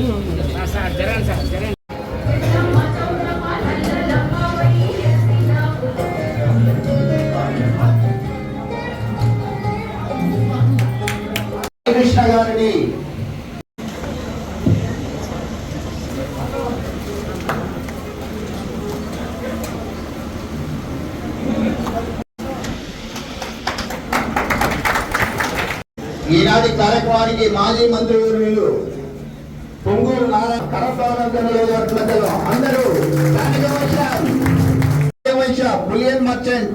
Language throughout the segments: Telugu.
సార్ జరగండి సార్ జరగండి కృష్ణ గారిని ఈనాటి కార్యక్రమానికి మాజీ మంత్రివర్యులు అందరూ bullion merchant.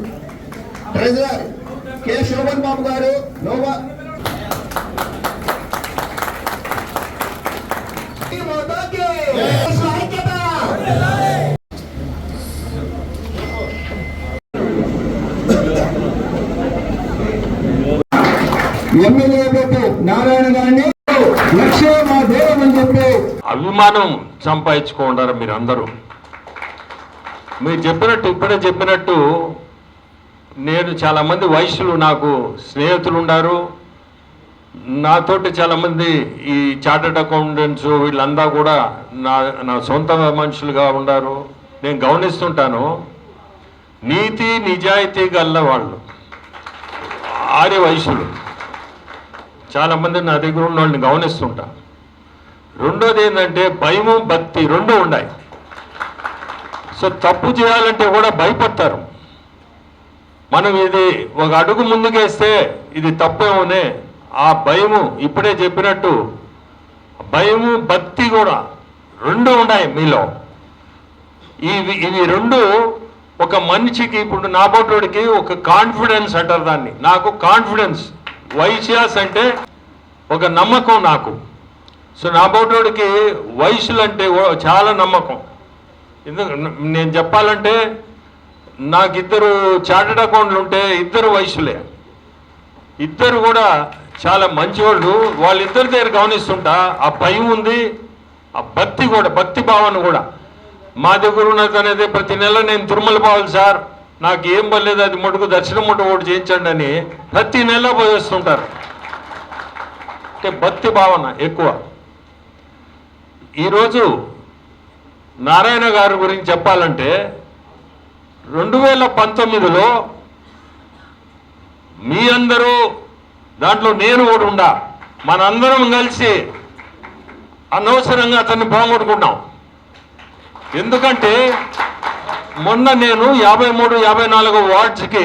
Treasurer K. Shobhan Babu garu Noah. MLA Narayana గారిని లక్ష్యం మా దేవం అని చెప్పి అభిమానం సంపాదించుకుంటారు మీరు అందరూ మీరు చెప్పినట్టు ఇప్పుడే చెప్పినట్టు నేను చాలామంది వయసులు నాకు స్నేహితులు ఉన్నారు నాతోటి చాలామంది ఈ చార్టెడ్ అకౌంటెంట్స్ వీళ్ళందా కూడా నా నా సొంత మనుషులుగా ఉన్నారు నేను గమనిస్తుంటాను నీతి నిజాయితీ గల్ల వాళ్ళు ఆర్య వయసులు చాలామంది నా దగ్గర ఉన్న వాళ్ళని గమనిస్తుంటాను రెండోది ఏంటంటే భయము భక్తి రెండు ఉన్నాయి సో తప్పు చేయాలంటే కూడా భయపడతారు. మనం ఇది ఒక అడుగు ముందుకేస్తే ఇది తప్పేమోనే. ఆ భయము ఇప్పుడే చెప్పినట్టు భయము భక్తి కూడా రెండు ఉన్నాయి మీలో. ఇవి ఇవి రెండు ఒక మనిషికి ఇప్పుడు నా బోటోడికి ఒక కాన్ఫిడెన్స్ అంటారు దాన్ని. నాకు కాన్ఫిడెన్స్. వైశ్యాస్ అంటే ఒక నమ్మకం నాకు. సో నా బోటోడికి వయసులు అంటే చాలా నమ్మకం. ఎందుకు నేను చెప్పాలంటే నాకు ఇద్దరు చార్టెడ్ అకౌంట్లు ఉంటే ఇద్దరు వయసులే. ఇద్దరు కూడా చాలా మంచివాళ్ళు. వాళ్ళిద్దరి దగ్గర గమనిస్తుంటా ఆ భయం ఉంది ఆ భక్తి కూడా భక్తి భావన కూడా. మా దగ్గర ఉన్నది అనేది ప్రతి నెల నేను తిరుమల పోవాలి సార్. నాకు ఏం పర్లేదు అది మటుకు దర్శనం ముట్ట ఒకటి చేయించండి అని ప్రతి నెల పోయేస్తుంటారు. అంటే భక్తి భావన ఎక్కువ. ఈరోజు నారాయణ గారి గురించి చెప్పాలంటే రెండు వేల పంతొమ్మిదిలో మీ అందరూ దాంట్లో నేను కూడా ఉండా మనందరం కలిసి అనవసరంగా అతన్ని పోగొట్టుకున్నాం. ఎందుకంటే మొన్న నేను యాభై మూడు యాభై నాలుగు వార్డ్స్కి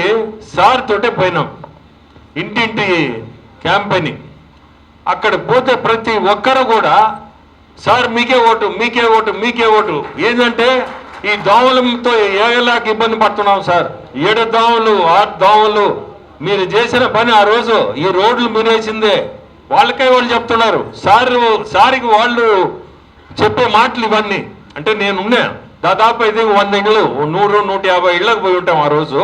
సార్ తోటే పోయినాం. ఇంటింటి క్యాంపెయినింగ్. అక్కడ పోతే ప్రతి ఒక్కరు కూడా సార్ మీకే ఓటు మీకే ఓటు మీకే ఓటు. ఏంటంటే ఈ దోమలతో ఏలాకి ఇబ్బంది పడుతున్నాం సార్. ఏడు దోమలు ఆరు దోమలు మీరు చేసిన పని ఆ రోజు ఈ రోడ్లు మీరేసిందే వాళ్ళకే వాళ్ళు చెప్తున్నారు. సార్ సారికి వాళ్ళు చెప్పే మాటలు ఇవన్నీ. అంటే నేను ఉన్నా దాదాపు అయితే వంద ఇళ్ళు నూరు నూట యాభై ఇళ్ళకి పోయి ఉంటాం ఆ రోజు.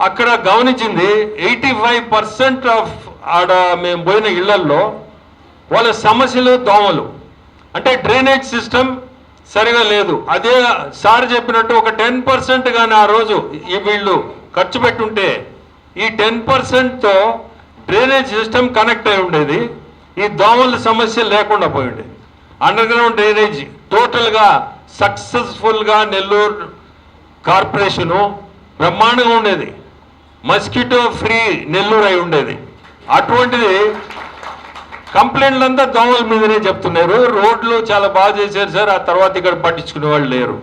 అక్కడ గమనించింది ఎయిటీ ఫైవ్ పర్సెంట్ ఆఫ్ ఆడ మేము పోయిన ఇళ్ళల్లో వాళ్ళ సమస్యలు దోమలు. అంటే డ్రైనేజ్ సిస్టమ్ సరిగా లేదు. అదే సార్ చెప్పినట్టు ఒక టెన్ పర్సెంట్ కానీ ఆ రోజు ఈ వీళ్ళు ఖర్చు పెట్టుంటే ఈ టెన్ పర్సెంట్తో డ్రైనేజ్ సిస్టమ్ కనెక్ట్ అయి ఉండేది. ఈ దోమల సమస్య లేకుండా పోయి ఉండేది అండర్ గ్రౌండ్ డ్రైనేజ్ టోటల్గా సక్సెస్ఫుల్గా నెల్లూరు కార్పొరేషను బ్రహ్మాండంగా ఉండేది. మస్కిటో ఫ్రీ నెల్లూరు అయి ఉండేది. అటువంటిది కంప్లైంట్లు అంతా దోమల మీదనే చెప్తున్నారు. రోడ్లు చాలా బాగా చేశారు సార్. ఆ తర్వాత ఇక్కడ పట్టించుకునే వాళ్ళు లేరు.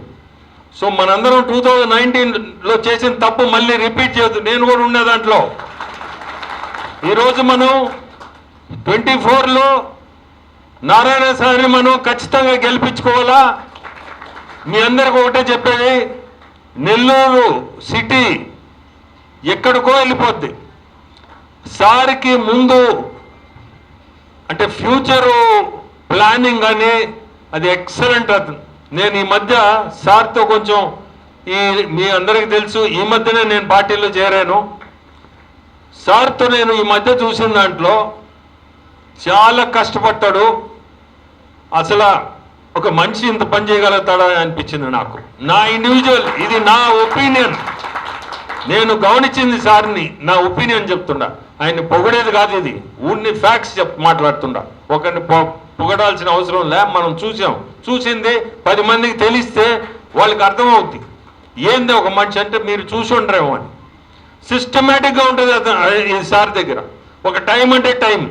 సో మనందరం టూ థౌజండ్ నైన్టీన్లో చేసిన తప్పు మళ్ళీ రిపీట్ చేయొద్దు. నేను కూడా ఉండే దాంట్లో. ఈరోజు మనం ట్వంటీ ఫోర్లో నారాయణ సార్ని మనం ఖచ్చితంగా గెలిపించుకోవాలా? మీ అందరికి ఒకటే చెప్పేది నెల్లూరు సిటీ ఎక్కడికో వెళ్ళిపోద్ది. సార్కి ముందు అంటే ఫ్యూచరు ప్లానింగ్ అని అది ఎక్సలెంట్ అది. నేను ఈ మధ్య సార్తో కొంచెం ఈ మీ అందరికీ తెలుసు ఈ మధ్యనే నేను పార్టీలో చేరాను. సార్తో నేను ఈ మధ్య చూసిన దాంట్లో చాలా కష్టపడ్డాడు. అసలు ఒక మనిషి ఇంత పని చేయగలుగుతాడా అనిపించింది నాకు. నా ఇండివిజువల్ ఇది నా ఒపీనియన్ నేను గమనించింది సార్ని నా ఒపీనియన్ చెప్తుండా ఆయన్ని పొగిడేది కాదు ఇది. ఊరిని ఫ్యాక్ట్స్ చెప్ మాట్లాడుతుండ. ఒకరిని పొగడాల్సిన అవసరం లే మనం చూసాం. చూసింది పది మందికి తెలిస్తే వాళ్ళకి అర్థమవుద్ది. ఏంది ఒక మనిషి అంటే మీరు చూసి ఉండరేమో అని సిస్టమేటిక్గా ఉంటుంది అతను ఈ సార్ దగ్గర. ఒక టైం అంటే టైం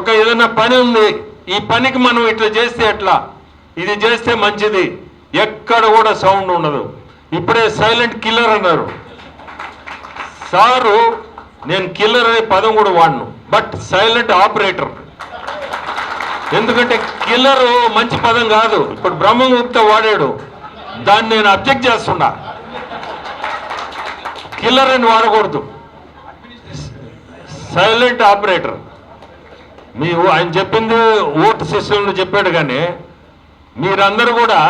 ఒక ఏదైనా పని ఉంది ఈ పనికి మనం ఇట్లా చేస్తే ఎట్లా? ఇది చేస్తే మంచిది. ఎక్కడ కూడా సౌండ్ ఉండదు. ఇప్పుడే సైలెంట్ కిల్లర్ అన్నారు. సారు నేను కిల్లర్ అనే పదం కూడా వాడను. బట్ సైలెంట్ ఆపరేటర్ ఎందుకంటే కిల్లర్ మంచి పదం కాదు. ఇప్పుడు బ్రహ్మగుప్త వాడాడు. దాన్ని నేను అబ్జెక్ట్ చేస్తున్నా. కిల్లర్ అని వాడకూడదు. సైలెంట్ ఆపరేటర్ మీ ఆయన చెప్పింది ఓటు సిస్టంలో చెప్పాడు కానీ మీరందరూ కూడా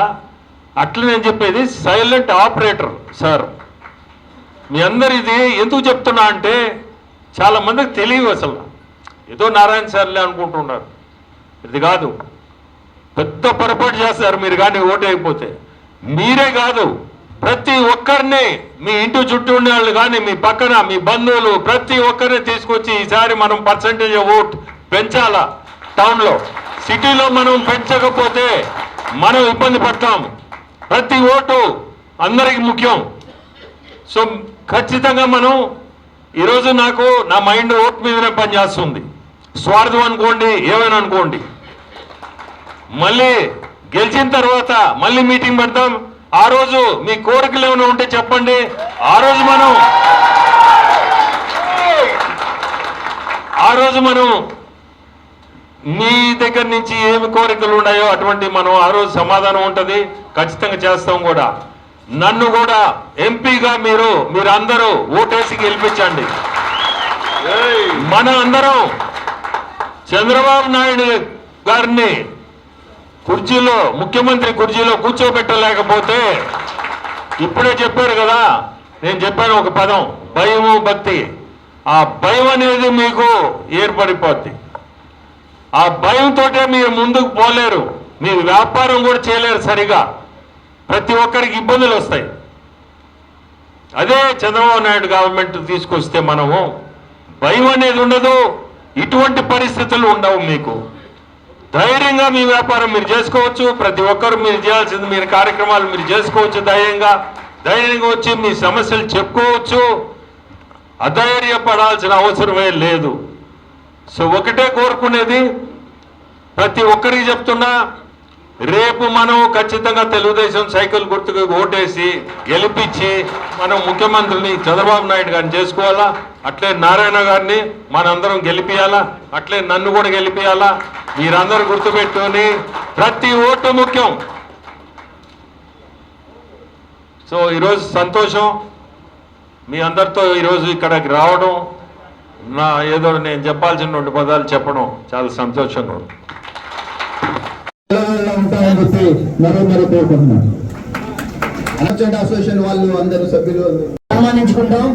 అట్లా నేను చెప్పేది సైలెంట్ ఆపరేటర్ సార్ మీ అందరు ఇది ఎందుకు చెప్తున్నా అంటే చాలామందికి తెలియదు అసలు. ఏదో నారాయణ సార్లే అనుకుంటున్నారు. ఇది కాదు. పెద్ద పొరపాటు చేస్తారు మీరు కానీ ఓటైపోతే అయిపోతే మీరే కాదు. ప్రతి ఒక్కరిని మీ ఇంటి చుట్టూ ఉండే వాళ్ళు కానీ మీ పక్కన మీ బంధువులు ప్రతి ఒక్కరిని తీసుకొచ్చి ఈసారి మనం పర్సంటేజ్ ఓట్ పెంచాలా? టౌన్లో. సిటీలో మనం పెంచకపోతే మనం ఇబ్బంది పడతాం. ప్రతి ఓటు అందరికి ముఖ్యం. సో ఖచ్చితంగా మనం ఈరోజు నాకు నా మైండ్ ఓట్ మీదనే పనిచేస్తుంది. స్వార్థం అనుకోండి ఏమైనా అనుకోండి. మళ్ళీ గెలిచిన తర్వాత మళ్ళీ మీటింగ్ పెడతాం. ఆ రోజు మీ కోరికలు ఏమైనా ఉంటే చెప్పండి. ఆ రోజు మనం. ఆ రోజు మనం. మీ దగ్గర నుంచి ఏమి కోరికలు ఉన్నాయో అటువంటి మనం ఆ రోజు సమాధానం ఉంటుంది. ఖచ్చితంగా చేస్తాం కూడా. నన్ను కూడా ఎంపీగా మీరు మీరు అందరూ ఓటేసి గెలిపించండి. మన అందరం చంద్రబాబు నాయుడు గారిని కుర్చీలో ముఖ్యమంత్రి కుర్చీలో కూర్చోబెట్టలేకపోతే ఇప్పుడే చెప్పారు కదా నేను చెప్పాను ఒక పదం భయము భక్తి. ఆ భయం అనేది మీకు ఏర్పడిపోద్ది. ఆ భయంతోటే మీరు ముందుకు పోలేరు. మీ వ్యాపారం కూడా చేయలేరు సరిగా. ప్రతి ఒక్కరికి ఇబ్బందులు వస్తాయి. అదే చంద్రబాబు నాయుడు గవర్నమెంట్ తీసుకొస్తే మనము భయం అనేది ఉండదు ఇటువంటి పరిస్థితులు ఉండవు మీకు. ధైర్యంగా మీ వ్యాపారం మీరు చేసుకోవచ్చు ప్రతి ఒక్కరు మీరు చేయాల్సింది మీరు కార్యక్రమాలు మీరు చేసుకోవచ్చు ధైర్యంగా. ధైర్యంగా వచ్చి మీ సమస్యలు చెప్పుకోవచ్చు. అధైర్యపడాల్సిన అవసరమే లేదు. సో ఒకటే కోరుకునేది ప్రతి ఒక్కరికి చెప్తున్నా రేపు మనం ఖచ్చితంగా తెలుగుదేశం సైకిల్ గుర్తుకు ఓటేసి గెలిపించి మనం ముఖ్యమంత్రిని చంద్రబాబు నాయుడు గారిని చేసుకోవాలా? అట్లే నారాయణ గారిని మనందరం గెలిపియాలా? అట్లే నన్ను కూడా గెలిపియాలా? మీరందరూ గుర్తుపెట్టుకొని ప్రతి ఓటు ముఖ్యం. సో ఈరోజు సంతోషం. మీ అందరితో ఈరోజు ఇక్కడికి రావడం నా ఏదో నేను చెప్పాల్సిన రెండు పదాలు చెప్పడం చాలా సంతోషంగా ఉంటాయని చెప్పి మరో మరో అసోసియేషన్ వాళ్ళు అందరూ సభ్యులు. ప్రామాణించుకుంటాం